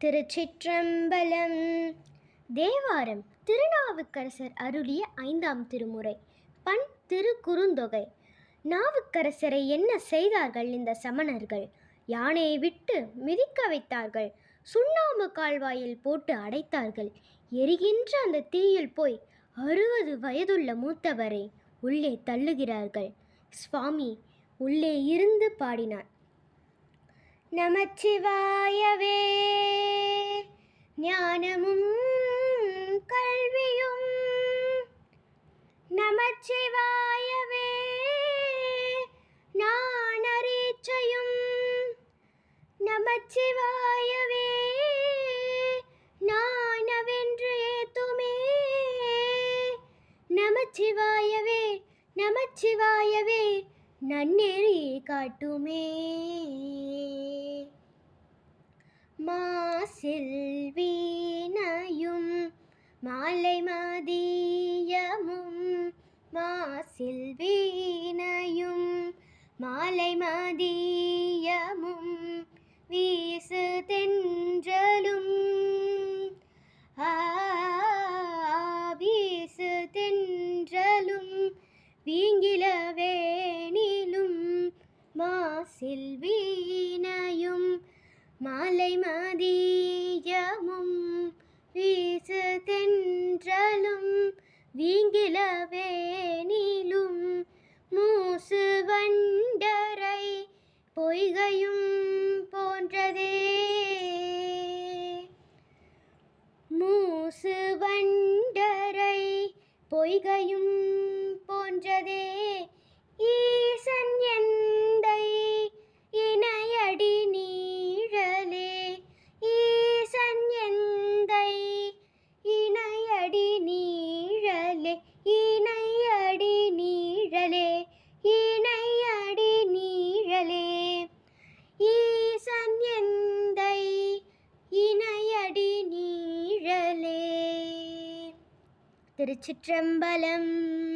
திருச்சிற்றம்பலம். தேவாரம். திருநாவுக்கரசர் அருளிய ஐந்தாம் திருமுறை. பண் திருக்குறுந்தொகை. நாவுக்கரசரை என்ன செய்தார்கள் இந்த சமணர்கள்? யானையை விட்டு மிதிக்க வைத்தார்கள். சுண்ணாம்பு கால்வாயில் போட்டு அடைத்தார்கள். எரிகின்ற அந்த தீயில் போய் அறுபது வயதுள்ள மூத்தவரை உள்ளே தள்ளுகிறார்கள். சுவாமி உள்ளே இருந்து பாடினார். நமச்சிவாயவே. ஞானமும் கல்வியும் நமச்சிவாயவே. நானரீச்சையும் நமச்சிவாயவே. நானவென்று ஏத்துமே. நமச்சிவாயவே நமச்சிவாயவே. நன்னெறி காட்டுமே. மாசில் வீணையும் மாலை மதியமும் மாசில் வீணையும் மாலை மதியமும் வீசு தென்றலும். ஆ வீசு தென்றலும் வீங்க மாசில் வீணையும் மாலை மதியமும் வீசு தென்றலும் வீங்கில வேணிலும் மூசு வண்டரை பொய்கையும் போன்றதே. மூசு வண்டரை பொய்கையும் போன்றதே. ஈ திருச்சிற்றம்பலம்.